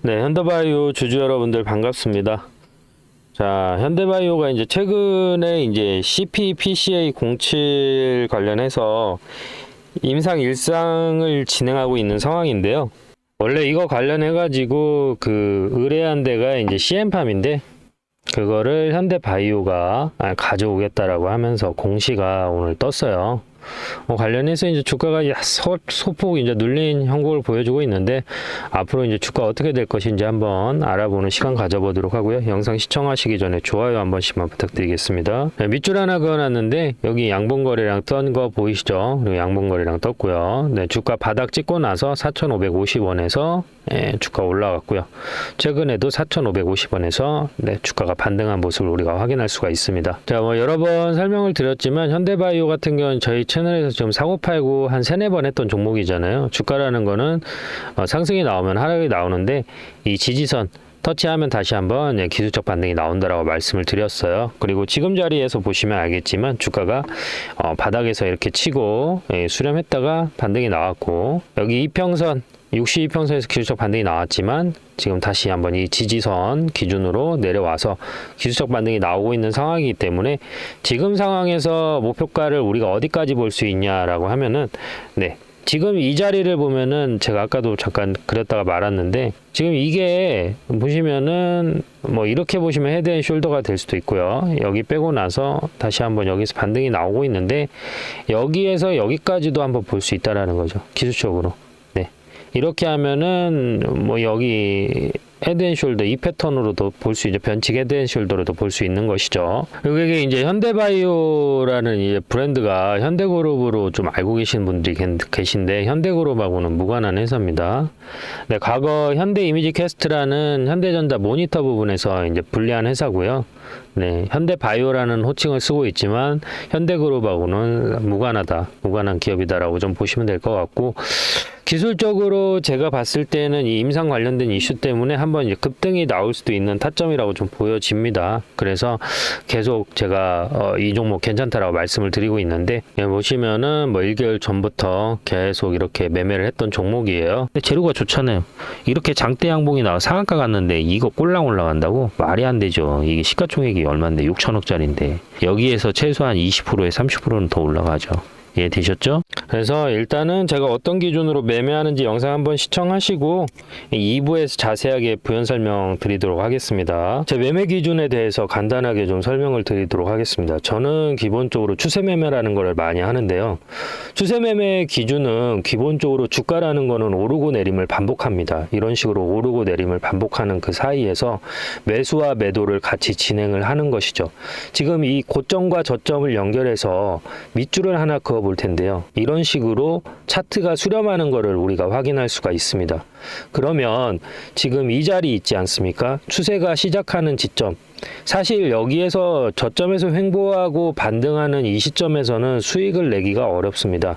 네, 현대바이오 주주 여러분들 반갑습니다. 자, 현대바이오가 이제 최근에 이제 CPPCA 07 관련해서 임상 일상을 진행하고 있는 상황인데요. 원래 이거 관련해 가지고 그 의뢰한 데가 이제 CM팜인데 그거를 현대바이오가 아, 가져오겠다라고 하면서 공시가 오늘 떴어요. 어, 관련해서 이제 주가가 소폭 이제 눌린 형국을 보여주고 있는데 앞으로 이제 주가 어떻게 될 것인지 한번 알아보는 시간 가져보도록 하고요. 영상 시청하시기 전에 좋아요 한 번씩만 부탁드리겠습니다. 네, 밑줄 하나 그어놨는데 여기 양봉거래량 떤거 보이시죠? 그리고 양봉거래량 떴고요. 네, 주가 바닥 찍고 나서 4,550원에서 예, 주가 올라갔고요. 최근에도 4,550원에서 네, 주가가 반등한 모습을 우리가 확인할 수가 있습니다. 자, 뭐 여러 번 설명을 드렸지만 현대바이오 같은 경우는 저희 채널에서 지금 사고 팔고 한 세네 번 했던 종목이잖아요. 주가라는 거는 어, 상승이 나오면 하락이 나오는데 이 지지선 터치하면 다시 한번 예, 기술적 반등이 나온다라고 말씀을 드렸어요. 그리고 지금 자리에서 보시면 알겠지만 주가가 어, 바닥에서 이렇게 치고 예, 수렴했다가 반등이 나왔고 여기 이평선 62평선에서 기술적 반등이 나왔지만 지금 다시 한번 이 지지선 기준으로 내려와서 기술적 반등이 나오고 있는 상황이기 때문에 지금 상황에서 목표가를 우리가 어디까지 볼 수 있냐라고 하면은 네 지금 이 자리를 보면은 제가 아까도 잠깐 그렸다가 말았는데 지금 이게 보시면은 뭐 이렇게 보시면 헤드 앤 숄더가 될 수도 있고요. 여기 빼고 나서 다시 한번 여기서 반등이 나오고 있는데 여기에서 여기까지도 한번 볼 수 있다라는 거죠. 기술적으로. 네. 이렇게 하면은 뭐 여기 헤드앤숄더 이 패턴으로도 볼 수 있죠. 변칙 헤드앤숄더로도 볼 수 있는 것이죠. 이게 이제 현대바이오라는 이제 브랜드가 현대그룹으로 좀 알고 계신 분들이 계- 계신데 현대그룹하고는 무관한 회사입니다. 네, 과거 현대이미지캐스트라는 현대전자 모니터 부분에서 이제 분리한 회사고요. 네, 현대바이오라는 호칭을 쓰고 있지만 현대그룹하고는 무관하다, 무관한 기업이다라고 좀 보시면 될 것 같고 기술적으로 제가 봤을 때는 이 임상 관련된 이슈 때문에 한번 급등이 나올 수도 있는 타점이라고 좀 보여집니다. 그래서 계속 제가 어, 이 종목 괜찮다라고 말씀을 드리고 있는데 예, 보시면은 뭐 1개월 전부터 계속 이렇게 매매를 했던 종목이에요. 근데 재료가 좋잖아요. 이렇게 장대 양봉이 나와 상한가 갔는데 이거 꼴랑 올라간다고 말이 안 되죠. 이게 시가총액이 얼마인데 6천억짜리인데 여기에서 최소한 20%에 30%는 더 올라가죠. 예, 되셨죠? 그래서 일단은 제가 어떤 기준으로 매매하는지 영상 한번 시청하시고 2부에서 자세하게 부연 설명 드리도록 하겠습니다. 제 매매 기준에 대해서 간단하게 좀 설명을 드리도록 하겠습니다. 저는 기본적으로 추세 매매라는 걸 많이 하는데요. 추세 매매 기준은 기본적으로 주가라는 거는 오르고 내림을 반복합니다. 이런 식으로 오르고 내림을 반복하는 그 사이에서 매수와 매도를 같이 진행을 하는 것이죠. 지금 이 고점과 저점을 연결해서 밑줄을 하나 그어 볼 텐데요. 이런 식으로 차트가 수렴하는 것을 우리가 확인할 수가 있습니다. 그러면 지금 이 자리 있지 않습니까? 추세가 시작하는 지점. 사실 여기에서 저점에서 횡보하고 반등하는 이 시점에서는 수익을 내기가 어렵습니다.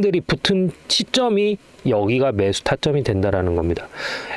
들이 붙은 시점이 여기가 매수 타점이 된다라는 겁니다.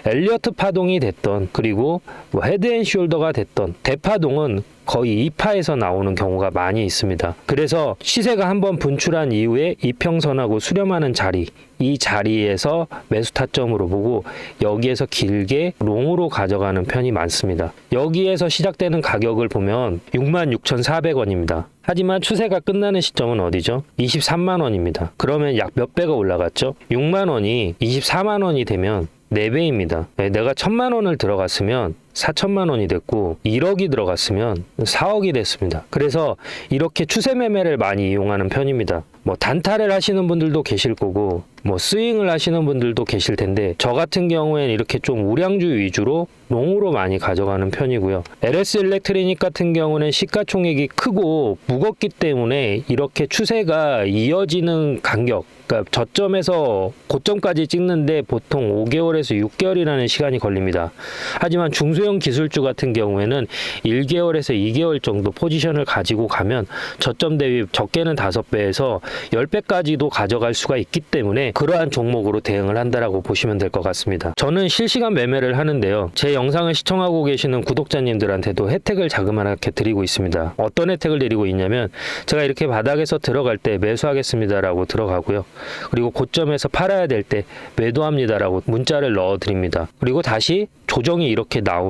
엘리어트 파동이 됐던 그리고 뭐 헤드앤숄더가 됐던 대파동은 거의 2파에서 나오는 경우가 많이 있습니다. 그래서 시세가 한번 분출한 이후에 이평선하고 수렴하는 자리 이 자리에서 매수 타점으로 보고 여기에서 길게 롱으로 가져가는 편이 많습니다. 여기에서 시작되는 가격을 보면 66,400원입니다. 하지만 추세가 끝나는 시점은 어디죠? 23만 원입니다. 그러면 약 몇 배가 올라갔죠? 6만 원이 24만 원이 되면 4배입니다. 내가 천만 원을 들어갔으면 4천만 원이 됐고 1억이 들어갔으면 4억이 됐습니다. 그래서 이렇게 추세 매매를 많이 이용하는 편입니다. 뭐 단타를 하시는 분들도 계실 거고 뭐 스윙을 하시는 분들도 계실 텐데 저 같은 경우에는 이렇게 좀 우량주 위주로 롱으로 많이 가져가는 편이고요. LS 일렉트리닉 같은 경우는 시가총액이 크고 무겁기 때문에 이렇게 추세가 이어지는 간격 그러니까 저점에서 고점까지 찍는데 보통 5개월에서 6개월이라는 시간이 걸립니다. 하지만 중소형 기술주 같은 경우에는 1개월에서 2개월 정도 포지션을 가지고 가면 저점 대비 적게는 5배에서 10배까지도 가져갈 수가 있기 때문에 그러한 종목으로 대응을 한다라고 보시면 될 것 같습니다. 저는 실시간 매매를 하는데요. 제 영상을 시청하고 계시는 구독자님들한테도 혜택을 자그마하게 드리고 있습니다. 어떤 혜택을 드리고 있냐면 제가 이렇게 바닥에서 들어갈 때 매수하겠습니다라고 들어가고요. 그리고 고점에서 팔아야 될 때 매도합니다라고 문자를 넣어 드립니다. 그리고 다시 조정이 이렇게 나오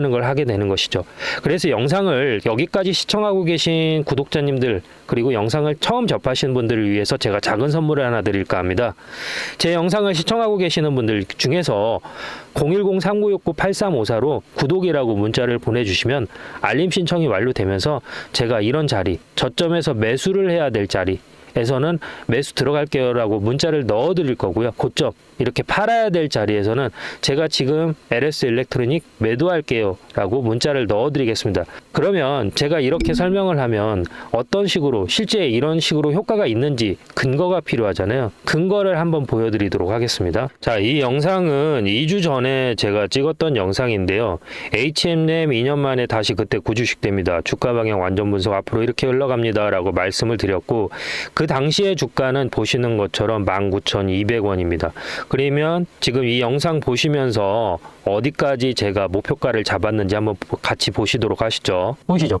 는 걸 하게 되는 것이죠. 그래서 영상을 여기까지 시청하고 계신 구독자님들 그리고 영상을 처음 접하시는 분들을 위해서 제가 작은 선물을 하나 드릴까 합니다. 제 영상을 시청하고 계시는 분들 중에서 010-3969-8354로 구독이라고 문자를 보내주시면 알림 신청이 완료되면서 제가 이런 자리, 저점에서 매수를 해야 될 자리, 에서는 매수 들어갈게요라고 문자를 넣어 드릴 거고요. 고점 이렇게 팔아야 될 자리에서는 제가 지금 LS 일렉트로닉 매도할게요 라고 문자를 넣어 드리겠습니다. 그러면 제가 이렇게 설명을 하면 어떤 식으로 실제 이런 식으로 효과가 있는지 근거가 필요하잖아요. 근거를 한번 보여 드리도록 하겠습니다. 자, 이 영상은 2주 전에 제가 찍었던 영상인데요. HM램 2년 만에 다시 그때 구주식됩니다. 주가 방향 완전 분석 앞으로 이렇게 흘러갑니다 라고 말씀을 드렸고 그 당시의 주가는 보시는 것처럼 19,200원입니다. 그러면 지금 이 영상 보시면서 어디까지 제가 목표가를 잡았는지 한번 같이 보시도록 하시죠. 보이시죠?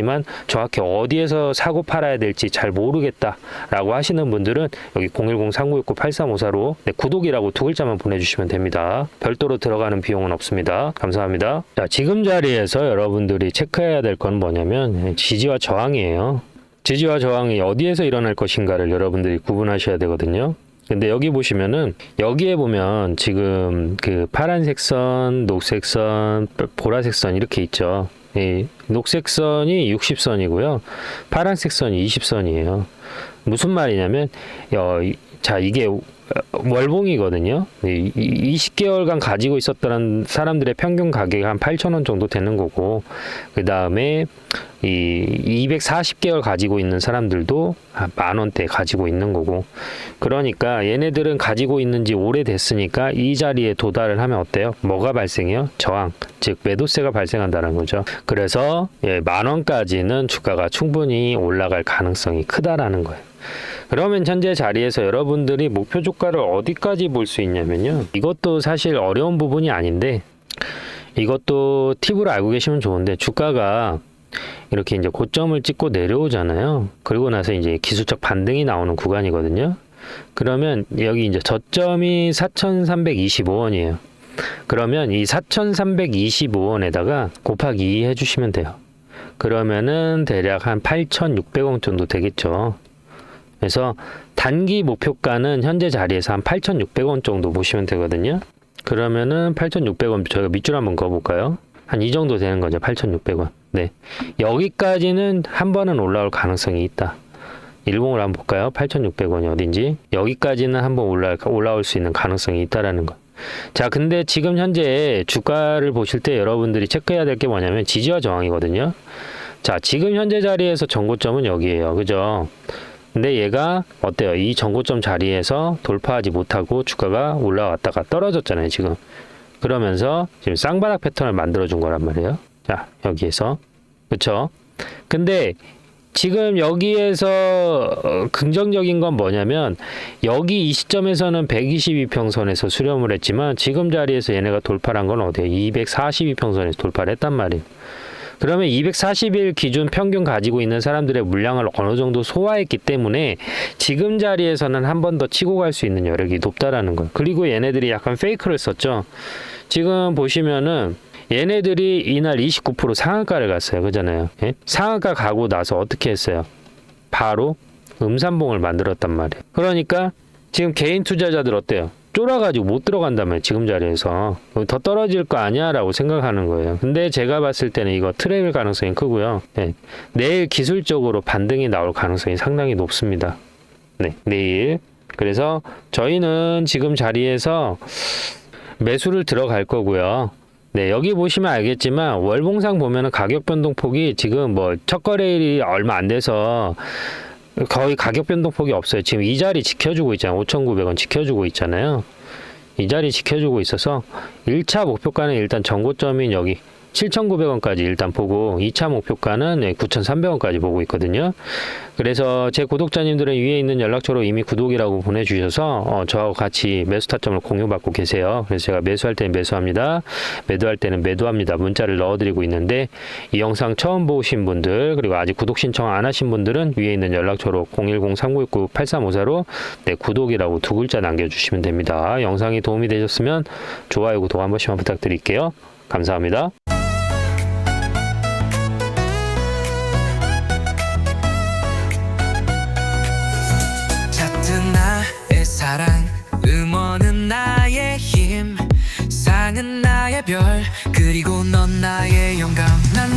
만 정확히 어디에서 사고 팔아야 될지 잘 모르겠다라고 하시는 분들은 여기 010-3969-8354로 네, 구독이라고 두 글자만 보내주시면 됩니다. 별도로 들어가는 비용은 없습니다. 감사합니다. 자, 지금 자리에서 여러분들이 체크해야 될 건 뭐냐면 지지와 저항이에요. 지지와 저항이 어디에서 일어날 것인가를 여러분들이 구분하셔야 되거든요. 근데 여기 보시면은 여기에 보면 지금 그 파란색 선, 녹색 선, 보라색 선 이렇게 있죠. 이 녹색 선이 60선이고요. 파란색 선이 20선이에요. 무슨 말이냐면 어, 이- 자 이게 월봉이거든요. 이- 이- 20개월간 가지고 있었던 사람들의 평균 가격이 한 8,000원 정도 되는 거고, 그 다음에 이 240개월 가지고 있는 사람들도 한만 원대 가지고 있는 거고, 그러니까 얘네들은 가지고 있는지 오래됐으니까 이 자리에 도달을 하면 어때요? 뭐가 발생해요? 저항, 즉 매도세가 발생한다는 거죠. 그래서 예, 만 원까지는 주가가 충분히 올라갈 가능성이 크다라는 거예요. 그러면 현재 자리에서 여러분들이 목표 주가를 어디까지 볼 수 있냐면요. 이것도 사실 어려운 부분이 아닌데 이것도 팁으로 알고 계시면 좋은데 주가가 이렇게 이제 고점을 찍고 내려오잖아요. 그리고 나서 이제 기술적 반등이 나오는 구간이거든요. 그러면 여기 이제 저점이 4,325원이에요. 그러면 이 4,325원에다가 곱하기 2 해주시면 돼요. 그러면은 대략 한 8,600원 정도 되겠죠. 그래서 단기 목표가는 현재 자리에서 한 8,600원 정도 보시면 되거든요. 그러면은 8,600원 저희가 밑줄 한번 그어볼까요? 한 이 정도 되는 거죠. 8,600원. 네. 여기까지는 한 번은 올라올 가능성이 있다. 일봉을 한번 볼까요? 8,600원이 어딘지. 여기까지는 한번 올라, 올라올 수 있는 가능성이 있다라는 거. 자, 근데 지금 현재 주가를 보실 때 여러분들이 체크해야 될 게 뭐냐면 지지와 저항이거든요. 자, 지금 현재 자리에서 정고점은 여기에요. 그죠? 근데 얘가 어때요? 이 정고점 자리에서 돌파하지 못하고 주가가 올라왔다가 떨어졌잖아요, 지금. 그러면서 지금 쌍바닥 패턴을 만들어 준 거란 말이에요. 자, 여기에서. 그쵸? 근데 지금 여기에서 어, 긍정적인 건 뭐냐면 여기 이 시점에서는 122평선에서 수렴을 했지만 지금 자리에서 얘네가 돌파를 한건 어디예요? 242평선에서 돌파를 했단 말이에요. 그러면 240일 기준 평균 가지고 있는 사람들의 물량을 어느 정도 소화했기 때문에 지금 자리에서는 한 번 더 치고 갈 수 있는 여력이 높다라는 거예요. 그리고 얘네들이 약간 페이크를 썼죠. 지금 보시면은 얘네들이 이날 29% 상한가를 갔어요. 그잖아요. 예? 상한가 가고 나서 어떻게 했어요? 바로 음산봉을 만들었단 말이에요. 그러니까 지금 개인 투자자들 어때요? 쫄아가지고 못 말이에요. 지금 자리에서. 더 떨어질 거 아니야? 라고 생각하는 거예요. 근데 제가 봤을 때는 이거 트랩일 가능성이 크고요. 네. 내일 기술적으로 반등이 나올 가능성이 상당히 높습니다. 네. 내일. 그래서 저희는 지금 자리에서 매수를 들어갈 거고요. 네, 여기 보시면 알겠지만 월봉상 보면은 가격 변동폭이 지금 뭐 첫 거래일이 얼마 안 돼서 거의 가격 변동폭이 없어요. 지금 이 자리 지켜주고 있잖아요. 5,900원 지켜주고 있잖아요. 이 자리 지켜주고 있어서 1차 목표가는 일단 전고점인 여기 7,900원까지 일단 보고 2차 목표가는 9,300원까지 보고 있거든요. 그래서 제 구독자님들은 위에 있는 연락처로 이미 구독이라고 보내주셔서 어, 저하고 같이 매수 타점을 공유받고 계세요. 그래서 제가 매수할 때는 매수합니다. 매도할 때는 매도합니다. 문자를 넣어드리고 있는데 이 영상 처음 보신 분들 그리고 아직 구독 신청 안 하신 분들은 위에 있는 연락처로 010-3969-8354로 네, 구독이라고 두 글자 남겨주시면 됩니다. 영상이 도움이 되셨으면 좋아요, 구독 한 번씩만 부탁드릴게요. 감사합니다. 별. 그리고 넌 나의 영감. 난